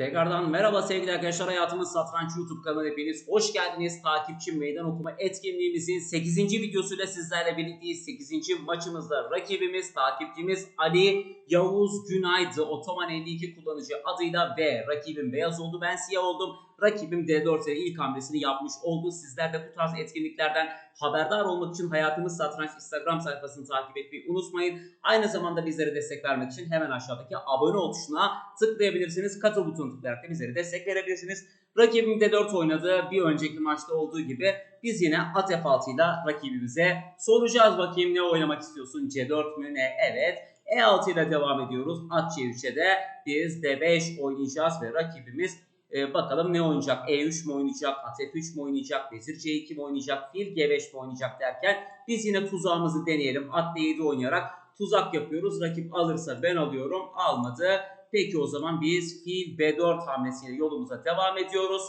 Tekrardan merhaba sevgili arkadaşlar. Hayatımız Satranç YouTube kanalına hepiniz hoş geldiniz. Takipçi meydan okuma etkinliğimizin 8. videosuyla sizlerle birlikteyiz. 8. maçımızda rakibimiz, takipçimiz Ali Yavuz Günaydı. Otoman 52 kullanıcı adıyla ve rakibim beyaz oldu. Ben siyah oldum. Rakibim D4 ile ilk hamlesini yapmış oldu. Sizler de bu tarz etkinliklerden haberdar olmak için Hayatımız Satranç Instagram sayfasını takip etmeyi unutmayın. Aynı zamanda bizlere destek vermek için hemen aşağıdaki abone ol tuşuna tıklayabilirsiniz. Katıl butonuna tıklayarak da bizlere destek verebilirsiniz. Rakibim D4 oynadı. Bir önceki maçta olduğu gibi biz yine at F6 ile rakibimize soracağız bakayım ne oynamak istiyorsun? C4 mü ne? Evet. E6 ile devam ediyoruz. At C3'e de biz D5 oynayacağız ve rakibimiz e, bakalım ne oynayacak? E3 mi oynayacak? At F3 mi oynayacak? Vezir C2 mi oynayacak? Fil G5 mi oynayacak derken biz yine tuzağımızı deneyelim. At D7 oynayarak tuzak yapıyoruz. Rakip alırsa ben alıyorum. Almadı. Peki o zaman biz fil B4 hamlesiyle yolumuza devam ediyoruz.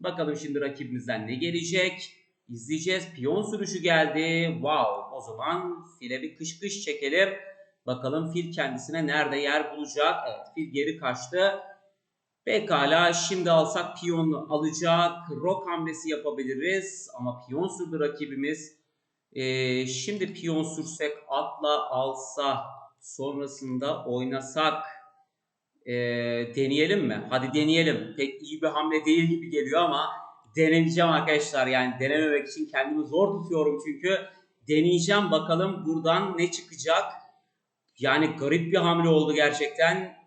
Bakalım şimdi rakibimizden ne gelecek? İzleyeceğiz. Piyon sürüşü geldi. Wow. O zaman file bir kış kış çekelim. Bakalım fil kendisine nerede yer bulacak? Evet fil geri kaçtı. Pekala şimdi alsak piyonu alacak. Rok hamlesi yapabiliriz. Ama piyon sürdü rakibimiz. Ee, şimdi piyon sürsek atla alsa sonrasında oynasak ee, deneyelim mi? Hadi deneyelim. Pek iyi bir hamle değil gibi geliyor ama deneyeceğim arkadaşlar. Yani denememek için kendimi zor tutuyorum çünkü deneyeceğim bakalım buradan ne çıkacak. Yani garip bir hamle oldu gerçekten.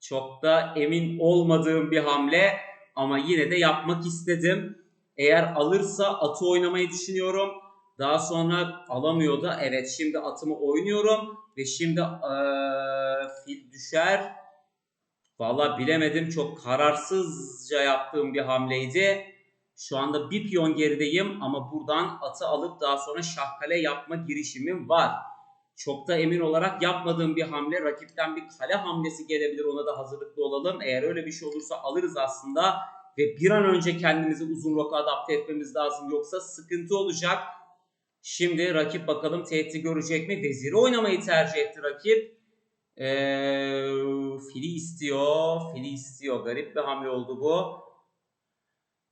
Çok da emin olmadığım bir hamle ama yine de yapmak istedim. Eğer alırsa atı oynamayı düşünüyorum. Daha sonra alamıyor da evet şimdi atımı oynuyorum ve şimdi ee, fil düşer. Valla bilemedim çok kararsızca yaptığım bir hamleydi. Şu anda bir piyon gerideyim ama buradan atı alıp daha sonra şahkale yapma girişimim var. Çok da emin olarak yapmadığım bir hamle. Rakipten bir kale hamlesi gelebilir. Ona da hazırlıklı olalım. Eğer öyle bir şey olursa alırız aslında. Ve bir an önce kendimizi uzun roka adapte etmemiz lazım. Yoksa sıkıntı olacak. Şimdi rakip bakalım tehdit görecek mi? Veziri oynamayı tercih etti rakip. Ee, fili istiyor. Fili istiyor. Garip bir hamle oldu bu.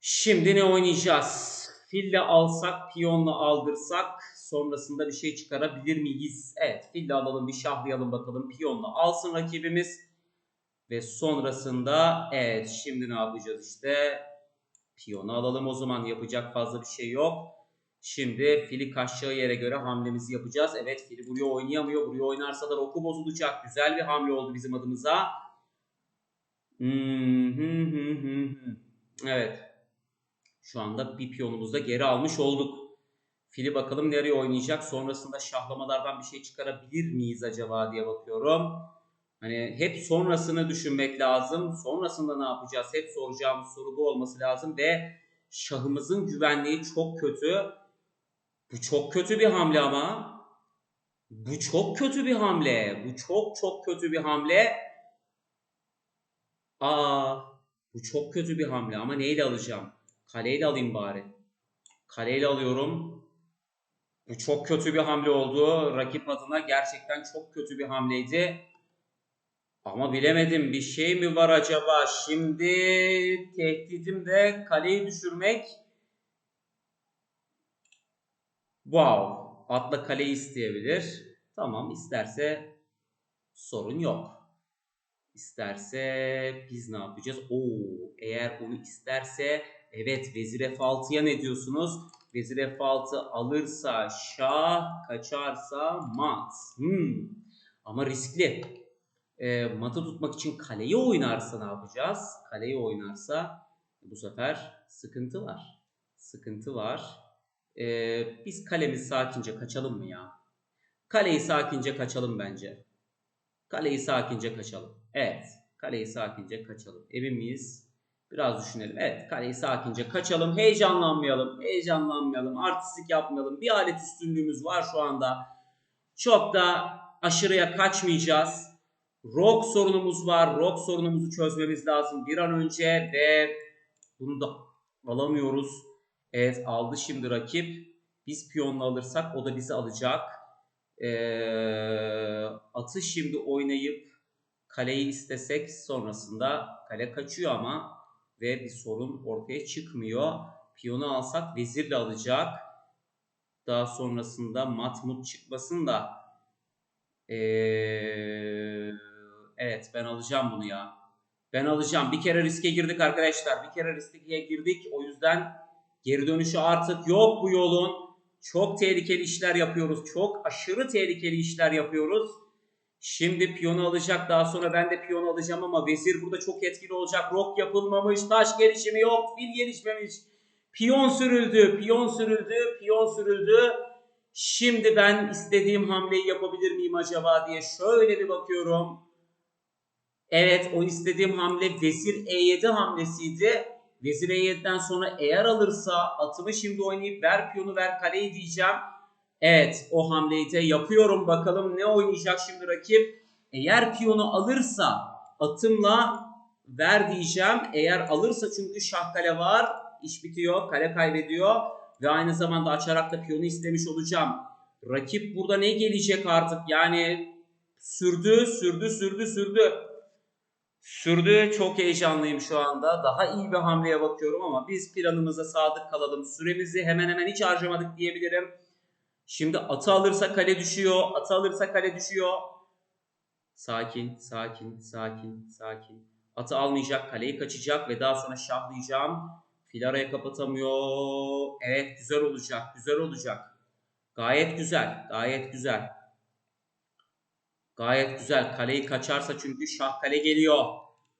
Şimdi ne oynayacağız? Fille alsak, piyonla aldırsak sonrasında bir şey çıkarabilir miyiz? Evet, fille alalım bir şahlayalım bakalım. Piyonla alsın rakibimiz. Ve sonrasında evet şimdi ne yapacağız işte? Piyonu alalım o zaman yapacak fazla bir şey yok. Şimdi fili kaçacağı yere göre hamlemizi yapacağız. Evet fili buraya oynayamıyor. Buraya oynarsa da roku bozulacak. Güzel bir hamle oldu bizim adımıza. Hmm, hı, hı. Evet. Şu anda bir piyonumuzu da geri almış olduk. Fili bakalım nereye oynayacak. Sonrasında şahlamalardan bir şey çıkarabilir miyiz acaba diye bakıyorum. Hani hep sonrasını düşünmek lazım. Sonrasında ne yapacağız? Hep soracağımız soru bu olması lazım ve şahımızın güvenliği çok kötü. Bu çok kötü bir hamle ama. Bu çok kötü bir hamle. Bu çok çok kötü bir hamle. Aa, bu çok kötü bir hamle ama neyle alacağım? Kaleyle alayım bari. Kaleyle alıyorum. Bu çok kötü bir hamle oldu. Rakip adına gerçekten çok kötü bir hamleydi. Ama bilemedim bir şey mi var acaba? Şimdi tehdidim de kaleyi düşürmek. Wow. Atla kaleyi isteyebilir. Tamam isterse sorun yok. İsterse biz ne yapacağız? Oo, eğer onu isterse evet vezir F6'ya ne diyorsunuz? Vezir F6 alırsa şah, kaçarsa mat. Hmm. Ama riskli. E, matı tutmak için kaleyi oynarsa ne yapacağız? Kaleyi oynarsa bu sefer sıkıntı var. Sıkıntı var. E, biz kalemizi sakince kaçalım mı ya? Kaleyi sakince kaçalım bence. Kaleyi sakince kaçalım. Evet. Kaleyi sakince kaçalım. Emin? Biraz düşünelim. Evet kaleyi sakince kaçalım. Heyecanlanmayalım. Heyecanlanmayalım. Artistik yapmayalım. Bir alet üstünlüğümüz var şu anda. Çok da aşırıya kaçmayacağız. Rock sorunumuz var. Rock sorunumuzu çözmemiz lazım bir an önce ve bunu da alamıyoruz. Evet aldı şimdi rakip. Biz piyonla alırsak o da bizi alacak. Ee, atı şimdi oynayıp kaleyi istesek sonrasında Kale kaçıyor ama ve bir sorun ortaya çıkmıyor. Piyonu alsak vezirle alacak. Daha sonrasında matmut çıkmasın da ee, evet ben alacağım bunu ya. Ben alacağım. Bir kere riske girdik arkadaşlar. Bir kere riske girdik. O yüzden geri dönüşü artık yok bu yolun. Çok tehlikeli işler yapıyoruz. Çok aşırı tehlikeli işler yapıyoruz. Şimdi piyonu alacak. Daha sonra ben de piyonu alacağım ama vezir burada çok etkili olacak. Rok yapılmamış. Taş gelişimi yok. Fil gelişmemiş. Piyon sürüldü. Piyon sürüldü. Piyon sürüldü. Şimdi ben istediğim hamleyi yapabilir miyim acaba diye şöyle bir bakıyorum. Evet o istediğim hamle vezir E7 hamlesiydi. Vezir E7'den sonra eğer alırsa atımı şimdi oynayıp ver piyonu ver kaleyi diyeceğim. Evet o hamleyi de yapıyorum bakalım ne oynayacak şimdi rakip. Eğer piyonu alırsa atımla ver diyeceğim. Eğer alırsa çünkü şah kale var iş bitiyor kale kaybediyor. Ve aynı zamanda açarak da piyonu istemiş olacağım. Rakip burada ne gelecek artık yani sürdü sürdü sürdü sürdü. Sürdü. Çok heyecanlıyım şu anda. Daha iyi bir hamleye bakıyorum ama biz planımıza sadık kalalım. Süremizi hemen hemen hiç harcamadık diyebilirim. Şimdi atı alırsa kale düşüyor. Atı alırsa kale düşüyor. Sakin, sakin, sakin, sakin. Atı almayacak, kaleyi kaçacak ve daha sonra şahlayacağım. Fil araya kapatamıyor. Evet, güzel olacak, güzel olacak. Gayet güzel, gayet güzel. Gayet güzel. Kaleyi kaçarsa çünkü şah kale geliyor.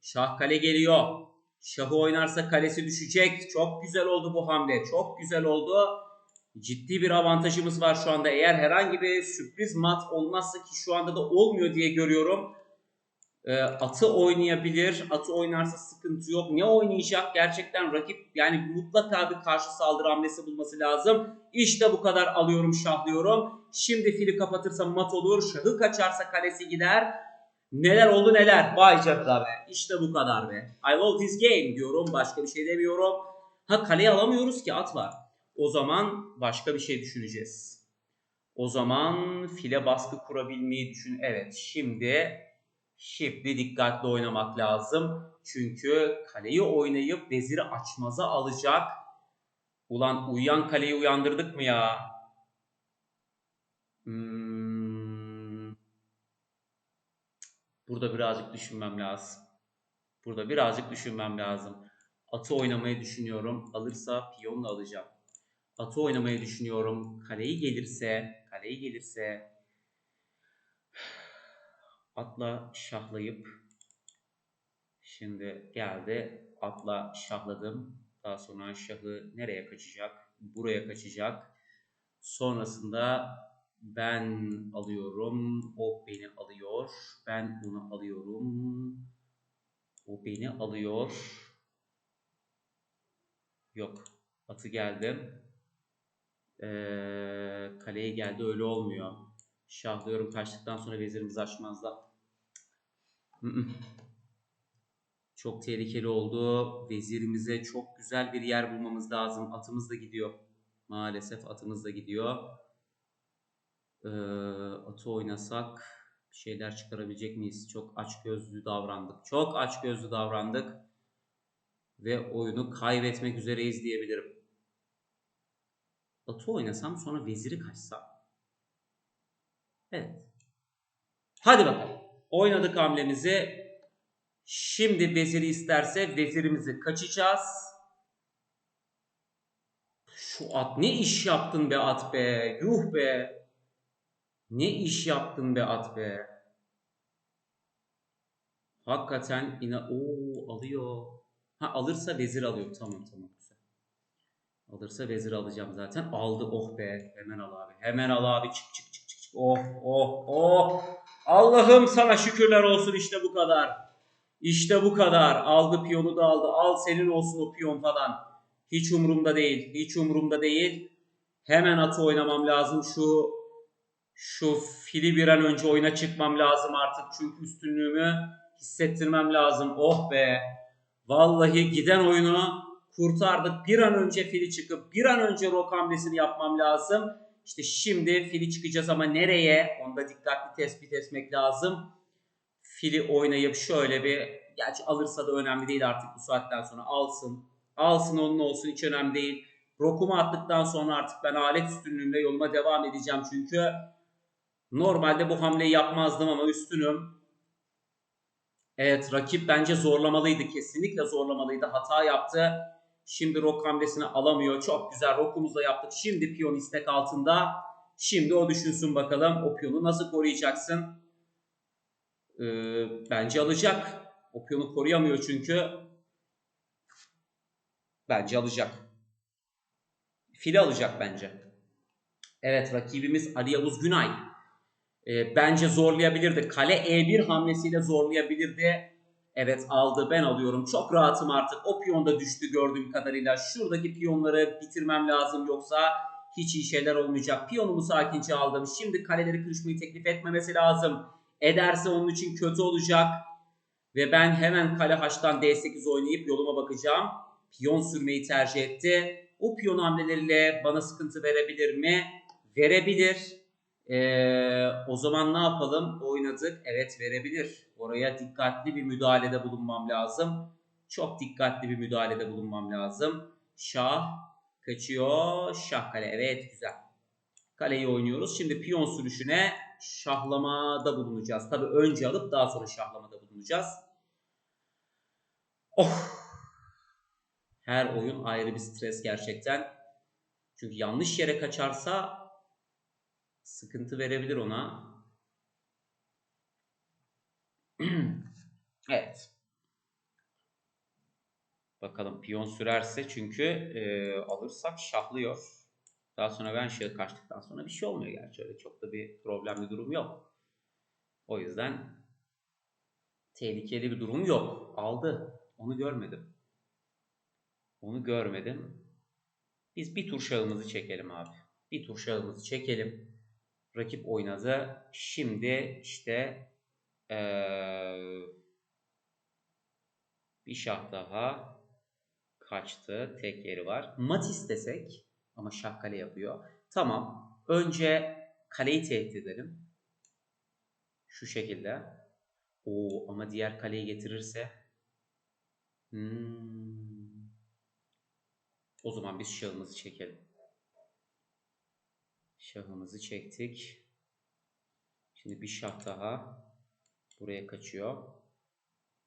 Şah kale geliyor. Şahı oynarsa kalesi düşecek. Çok güzel oldu bu hamle. Çok güzel oldu. Ciddi bir avantajımız var şu anda. Eğer herhangi bir sürpriz mat olmazsa ki şu anda da olmuyor diye görüyorum. E, atı oynayabilir. Atı oynarsa sıkıntı yok. Ne oynayacak? Gerçekten rakip yani mutlaka bir karşı saldırı hamlesi bulması lazım. İşte bu kadar alıyorum şahlıyorum. Şimdi fili kapatırsa mat olur. Şahı kaçarsa kalesi gider. Neler oldu neler. Vay canına be. İşte bu kadar be. I love this game diyorum. Başka bir şey demiyorum. Ha kaleyi alamıyoruz ki at var. O zaman başka bir şey düşüneceğiz. O zaman file baskı kurabilmeyi düşün. Evet şimdi Şimdi dikkatli oynamak lazım. Çünkü kaleyi oynayıp veziri açmaza alacak. Ulan uyuyan kaleyi uyandırdık mı ya? Hmm. Burada birazcık düşünmem lazım. Burada birazcık düşünmem lazım. Atı oynamayı düşünüyorum. Alırsa piyonla alacağım. Atı oynamayı düşünüyorum. Kaleyi gelirse, kaleyi gelirse atla şahlayıp şimdi geldi atla şahladım. Daha sonra şahı nereye kaçacak? Buraya kaçacak. Sonrasında ben alıyorum. O beni alıyor. Ben bunu alıyorum. O beni alıyor. Yok. Atı geldim. Ee, kaleye geldi. Öyle olmuyor. Şahlıyorum. Kaçtıktan sonra vezirimiz açmazlar. Çok tehlikeli oldu. Vezirimize çok güzel bir yer bulmamız lazım. Atımız da gidiyor. Maalesef atımız da gidiyor. Ee, atı oynasak bir şeyler çıkarabilecek miyiz? Çok aç gözlü davrandık. Çok aç gözlü davrandık. Ve oyunu kaybetmek üzereyiz diyebilirim. Atı oynasam sonra veziri kaçsam. Evet. Hadi bakalım. Oynadık hamlemizi. Şimdi veziri isterse vezirimizi kaçacağız. Şu at ne iş yaptın be at be. Yuh be. Ne iş yaptın be at be. Hakikaten ina o alıyor. Ha alırsa vezir alıyor. Tamam tamam. Alırsa vezir alacağım zaten. Aldı oh be. Hemen al abi. Hemen al abi. Çık çık çık çık. Oh oh oh. Allah'ım sana şükürler olsun işte bu kadar. İşte bu kadar. Aldı piyonu da aldı. Al senin olsun o piyon falan. Hiç umurumda değil. Hiç umurumda değil. Hemen atı oynamam lazım. Şu şu fili bir an önce oyuna çıkmam lazım artık. Çünkü üstünlüğümü hissettirmem lazım. Oh be. Vallahi giden oyunu kurtardık. Bir an önce fili çıkıp bir an önce rok hamlesini yapmam lazım. İşte şimdi fili çıkacağız ama nereye? Onu da dikkatli tespit etmek lazım. Fili oynayıp şöyle bir Gerçi alırsa da önemli değil artık bu saatten sonra. Alsın. Alsın onun olsun hiç önemli değil. Rokumu attıktan sonra artık ben alet üstünlüğümle yoluma devam edeceğim çünkü normalde bu hamleyi yapmazdım ama üstünüm. Evet rakip bence zorlamalıydı. Kesinlikle zorlamalıydı. Hata yaptı. Şimdi rok hamlesini alamıyor. Çok güzel rokumuzu da yaptık. Şimdi piyon istek altında. Şimdi o düşünsün bakalım. O piyonu nasıl koruyacaksın? Ee, bence alacak. O piyonu koruyamıyor çünkü. Bence alacak. Fili alacak bence. Evet rakibimiz Ali Yavuz Günay. Ee, bence zorlayabilirdi. Kale E1 hamlesiyle zorlayabilirdi. Evet aldı ben alıyorum. Çok rahatım artık. O piyon da düştü gördüğüm kadarıyla. Şuradaki piyonları bitirmem lazım yoksa hiç iyi şeyler olmayacak. Piyonumu sakince aldım. Şimdi kaleleri kırışmayı teklif etmemesi lazım. Ederse onun için kötü olacak. Ve ben hemen kale haçtan D8 oynayıp yoluma bakacağım. Piyon sürmeyi tercih etti. O piyon hamleleriyle bana sıkıntı verebilir mi? Verebilir. Ee, o zaman ne yapalım? Oynadık. Evet verebilir. Oraya dikkatli bir müdahalede bulunmam lazım. Çok dikkatli bir müdahalede bulunmam lazım. Şah kaçıyor. Şah kale. Evet güzel. Kaleyi oynuyoruz. Şimdi piyon sürüşüne şahlamada bulunacağız. Tabi önce alıp daha sonra şahlamada bulunacağız. Oh. Her oyun ayrı bir stres gerçekten. Çünkü yanlış yere kaçarsa sıkıntı verebilir ona. evet. Bakalım piyon sürerse çünkü e, alırsak şahlıyor. Daha sonra ben şahı kaçtıktan sonra bir şey olmuyor gerçi öyle çok da bir problemli durum yok. O yüzden tehlikeli bir durum yok. Aldı. Onu görmedim. Onu görmedim. Biz bir tur şahımızı çekelim abi. Bir tur şahımızı çekelim. Rakip oynadı. Şimdi işte ee, bir şah daha kaçtı. Tek yeri var. Mat istesek ama şah kale yapıyor. Tamam. Önce kaleyi tehdit edelim. Şu şekilde. Oo ama diğer kaleyi getirirse hmm. o zaman biz şahımızı çekelim. Şahımızı çektik. Şimdi bir şah daha buraya kaçıyor.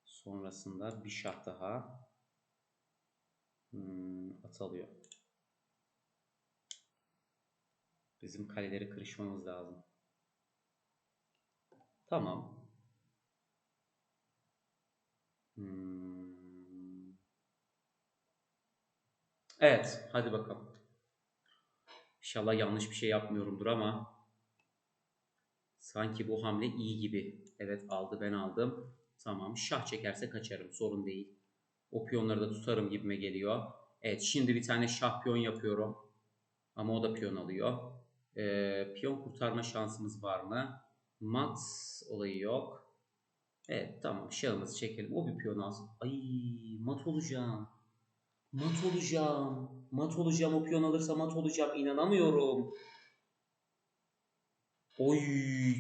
Sonrasında bir şah daha hmm, atılıyor. Bizim kaleleri kırışmamız lazım. Tamam. Hmm. Evet, hadi bakalım. İnşallah yanlış bir şey yapmıyorumdur ama sanki bu hamle iyi gibi. Evet aldı ben aldım. Tamam şah çekerse kaçarım sorun değil. O piyonları da tutarım gibime geliyor. Evet şimdi bir tane şah piyon yapıyorum. Ama o da piyon alıyor. Ee, piyon kurtarma şansımız var mı? Mat olayı yok. Evet tamam şahımızı çekelim. O bir piyon alsın. Ay mat olacağım. Mat olacağım. Mat olacağım. O piyon alırsa mat olacağım. İnanamıyorum. Oy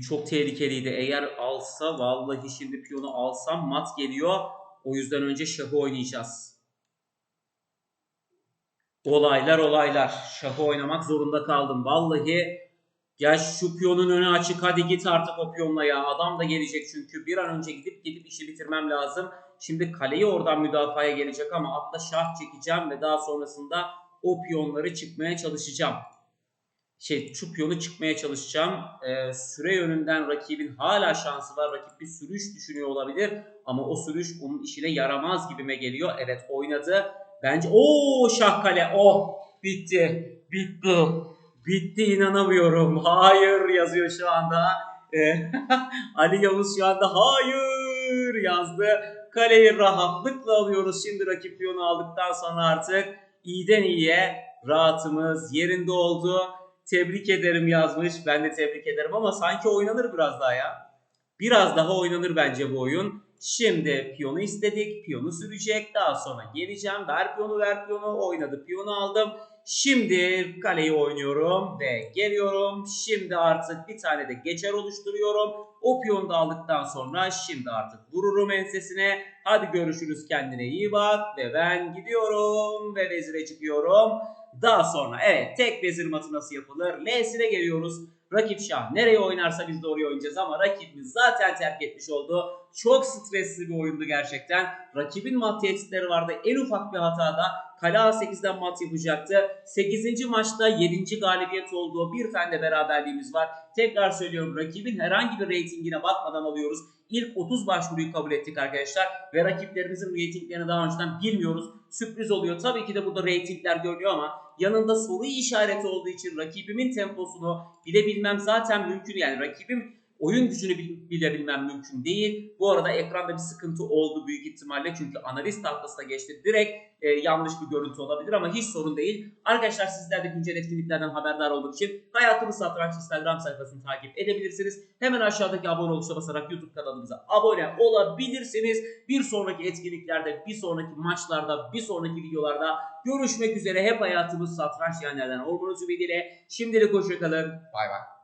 çok tehlikeliydi. Eğer alsa vallahi şimdi piyonu alsam mat geliyor. O yüzden önce şahı oynayacağız. Olaylar olaylar. Şahı oynamak zorunda kaldım. Vallahi ya şu piyonun önü açık hadi git artık o piyonla ya. Adam da gelecek çünkü. Bir an önce gidip gidip işi bitirmem lazım. Şimdi kaleyi oradan müdafaya gelecek ama atla şah çekeceğim ve daha sonrasında o piyonları çıkmaya çalışacağım. Şey şu piyonu çıkmaya çalışacağım. Ee, süre yönünden rakibin hala şansı var. Rakip bir sürüş düşünüyor olabilir. Ama o sürüş onun işine yaramaz gibime geliyor. Evet oynadı. Bence o şah kale. Oh bitti. Bitti. Bitti inanamıyorum. Hayır yazıyor şu anda. Ee, Ali Yavuz şu anda hayır yazdı. Kaleyi rahatlıkla alıyoruz. Şimdi rakip piyonu aldıktan sonra artık iyiden iyiye rahatımız yerinde oldu. Tebrik ederim yazmış. Ben de tebrik ederim ama sanki oynanır biraz daha ya. Biraz daha oynanır bence bu oyun. Şimdi piyonu istedik. Piyonu sürecek. Daha sonra geleceğim. Ver piyonu ver piyonu. Oynadı. Piyonu aldım. Şimdi kaleyi oynuyorum ve geliyorum. Şimdi artık bir tane de geçer oluşturuyorum. O piyonu da aldıktan sonra şimdi artık vururum ensesine. Hadi görüşürüz kendine iyi bak ve ben gidiyorum ve vezire çıkıyorum. Daha sonra evet tek vezir matı nasıl yapılır? L'sine geliyoruz. Rakip şah nereye oynarsa biz de oraya oynayacağız ama rakibimiz zaten terk etmiş oldu. Çok stresli bir oyundu gerçekten. Rakibin mat tehditleri vardı. En ufak bir hatada kale A8'den mat yapacaktı. 8. maçta 7. galibiyet olduğu bir tane de beraberliğimiz var. Tekrar söylüyorum rakibin herhangi bir reytingine bakmadan alıyoruz. İlk 30 başvuruyu kabul ettik arkadaşlar ve rakiplerimizin reytinglerini daha önceden bilmiyoruz. Sürpriz oluyor. Tabii ki de burada reytingler görünüyor ama yanında soru işareti olduğu için rakibimin temposunu bilebilmem zaten mümkün. Yani rakibim oyun gücünü bil- bilebilmem mümkün değil. Bu arada ekranda bir sıkıntı oldu büyük ihtimalle çünkü analiz tahtasına geçti. Direkt e, yanlış bir görüntü olabilir ama hiç sorun değil. Arkadaşlar sizler de güncel etkinliklerden haberdar olmak için Hayatımız Satranç Instagram sayfasını takip edebilirsiniz. Hemen aşağıdaki abone ol tuşuna basarak YouTube kanalımıza abone olabilirsiniz. Bir sonraki etkinliklerde, bir sonraki maçlarda, bir sonraki videolarda görüşmek üzere. Hep hayatımız satranç yanlardan olmanız ümidiyle. Şimdilik hoşçakalın. Bay bay.